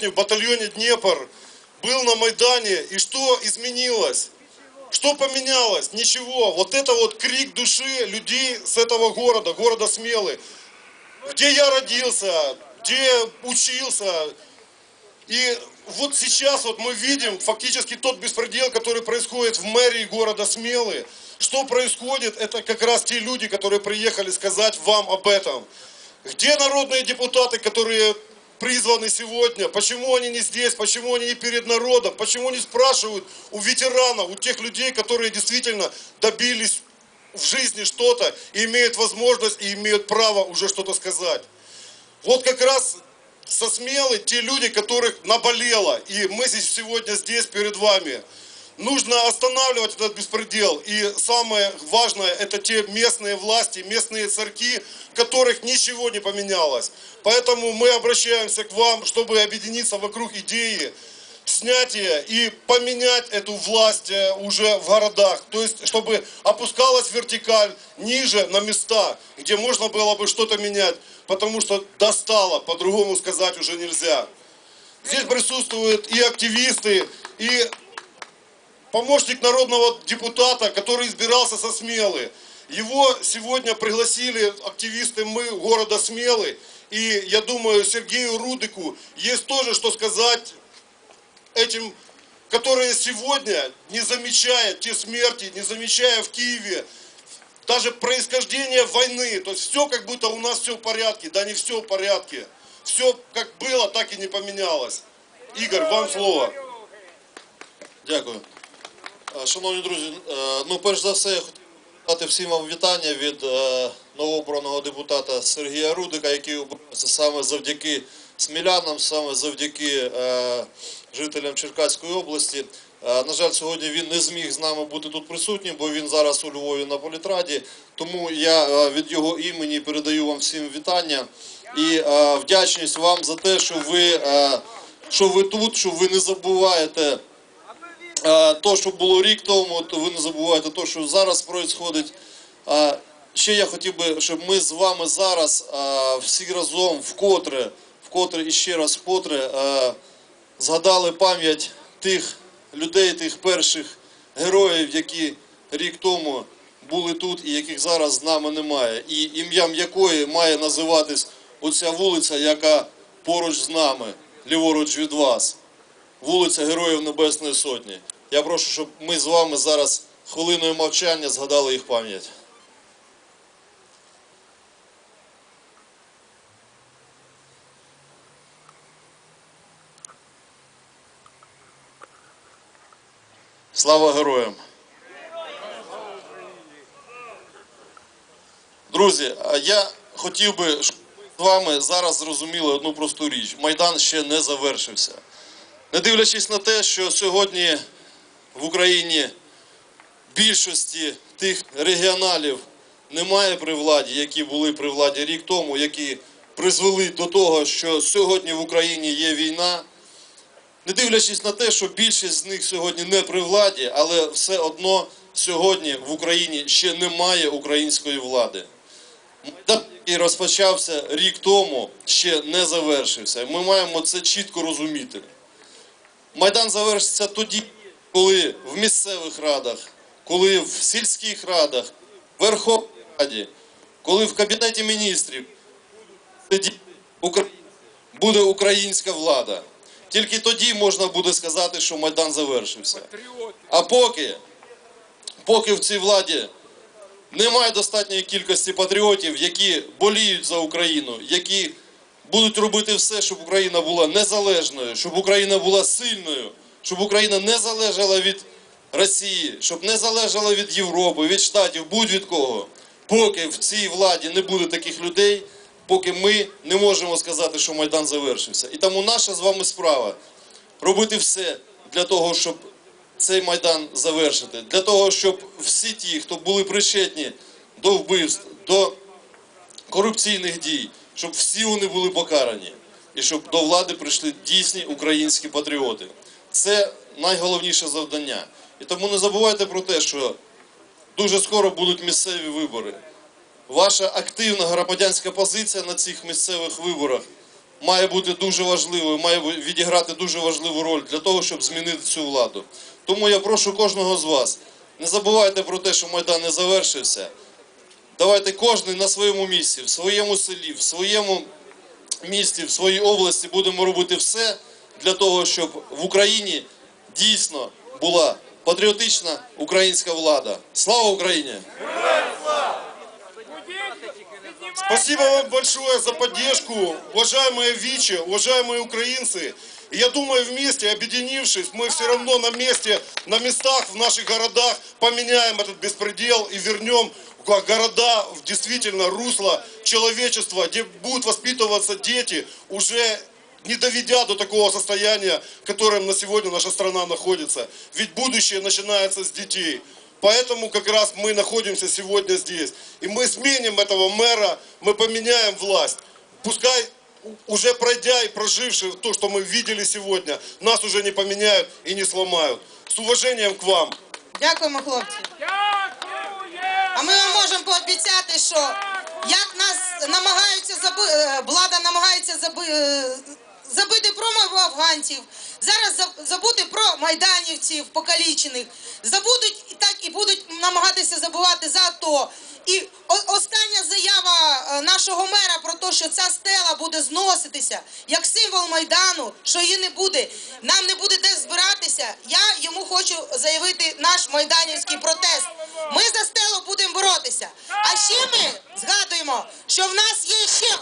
сегодня в батальоне Днепр был на Майдане, и что изменилось? Что поменялось? Ничего. Вот это вот крик души людей с этого города, города Смелый. Где я родился, где учился. И вот сейчас вот мы видим фактически тот беспредел, который происходит в мэрии города Смелый. Что происходит, это как раз те люди, которые приехали сказать вам об этом. Где народные депутаты, которые призваны сегодня? Почему они не здесь? Почему они не перед народом? Почему не спрашивают у ветеранов, у тех людей, которые действительно добились в жизни что-то и имеют возможность и имеют право уже что-то сказать? Вот как раз со смелы те люди, которых наболело, и мы здесь сегодня здесь перед вами. Нужно останавливать этот беспредел. И самое важное, это те местные власти, местные в которых ничего не поменялось. Поэтому мы обращаемся к вам, чтобы объединиться вокруг идеи снятия и поменять эту власть э, уже в городах. То есть, чтобы опускалась вертикаль ниже на места, где можно было бы что-то менять. Потому что достало, по-другому сказать уже нельзя. Здесь присутствуют и активисты, и помощник народного депутата, который избирался со Смелы. Его сегодня пригласили активисты мы города Смелы. И я думаю, Сергею Рудыку есть тоже что сказать этим, которые сегодня, не замечая те смерти, не замечая в Киеве, даже происхождение войны, то есть все как будто у нас все в порядке, да не все в порядке. Все как было, так и не поменялось. Игорь, вам слово. Дякую. Е, Шановні друзі, е, ну перш за все я хотів дати всім вам вітання від е, новообраного депутата Сергія Рудика, який обрався саме завдяки смілянам, саме завдяки жителям Черкаської області. На жаль, сьогодні він не зміг з нами бути тут присутнім, бо він зараз у Львові на політраді. Тому я від його імені передаю вам всім вітання і вдячність вам за те, що ви, що ви тут, що ви не забуваєте. То, що було рік тому, то ви не забувайте те, що зараз відбувається. Ще я хотів би, щоб ми з вами зараз всі разом вкотре, вкотре і ще раз вкотре згадали пам'ять тих людей, тих перших героїв, які рік тому були тут і яких зараз з нами немає. І ім'ям якої має називатись оця вулиця, яка поруч з нами, ліворуч від вас вулиця Героїв Небесної Сотні. Я прошу, щоб ми з вами зараз хвилиною мовчання згадали їх пам'ять. Слава героям! Друзі, я хотів би, щоб з вами зараз зрозуміли одну просту річ. Майдан ще не завершився. Не дивлячись на те, що сьогодні в Україні більшості тих регіоналів немає при владі, які були при владі рік тому, які призвели до того, що сьогодні в Україні є війна. Не дивлячись на те, що більшість з них сьогодні не при владі, але все одно сьогодні в Україні ще немає української влади. Майдан, який розпочався рік тому, ще не завершився. Ми маємо це чітко розуміти. Майдан завершиться тоді, коли в місцевих радах, коли в сільських радах, в Верховній Раді, коли в Кабінеті міністрів буде українська влада. Тільки тоді можна буде сказати, що Майдан завершився. А поки, поки в цій владі немає достатньої кількості патріотів, які боліють за Україну, які будуть робити все, щоб Україна була незалежною, щоб Україна була сильною, щоб Україна не залежала від Росії, щоб не залежала від Європи, від Штатів, будь-від кого. Поки в цій владі не буде таких людей, поки ми не можемо сказати, що Майдан завершився. І тому наша з вами справа робити все для того, щоб цей майдан завершити, для того, щоб всі ті, хто були причетні до вбивств, до корупційних дій, щоб всі вони були покарані, і щоб до влади прийшли дійсні українські патріоти. Це найголовніше завдання. І тому не забувайте про те, що дуже скоро будуть місцеві вибори. Ваша активна громадянська позиція на цих місцевих виборах має бути дуже важливою, має відіграти дуже важливу роль для того, щоб змінити цю владу. Тому я прошу кожного з вас, не забувайте про те, що Майдан не завершився. Давайте кожен на своєму місці, в своєму селі, в своєму місті, в своїй області будемо робити все для того, щоб в Україні дійсно була патріотична українська влада. Слава Україні! Спасибо вам большое за поддержку, уважаемые ВИЧи, уважаемые украинцы. И я думаю, вместе, объединившись, мы все равно на месте, на местах, в наших городах поменяем этот беспредел и вернем г- города действительно русло человечества, где будут воспитываться дети, уже не доведя до такого состояния, в котором на сегодня наша страна находится. Ведь будущее начинается с детей. Поэтому как раз мы находимся сегодня здесь. И мы сменим этого мэра, мы поменяем власть. Пускай уже пройдя и проживши то, что мы видели сегодня, нас уже не поменяют и не сломают. С уважением к вам. Дякуємо, хлопці. Вам пообіцяти, що як нас намагаються заби... е, влада намагається заби... е, забити про афганців, зараз за- забути про майданівців покалічених, забудуть і так і будуть намагатися забувати за АТО. І остання заява е, нашого мера про те, що ця стела буде зноситися як символ майдану, що її не буде, нам не буде де збиратися. Я йому хочу заявити наш майданівський протест. Ми за стелу будемо боротися. А ще ми згадуємо, що в нас є ще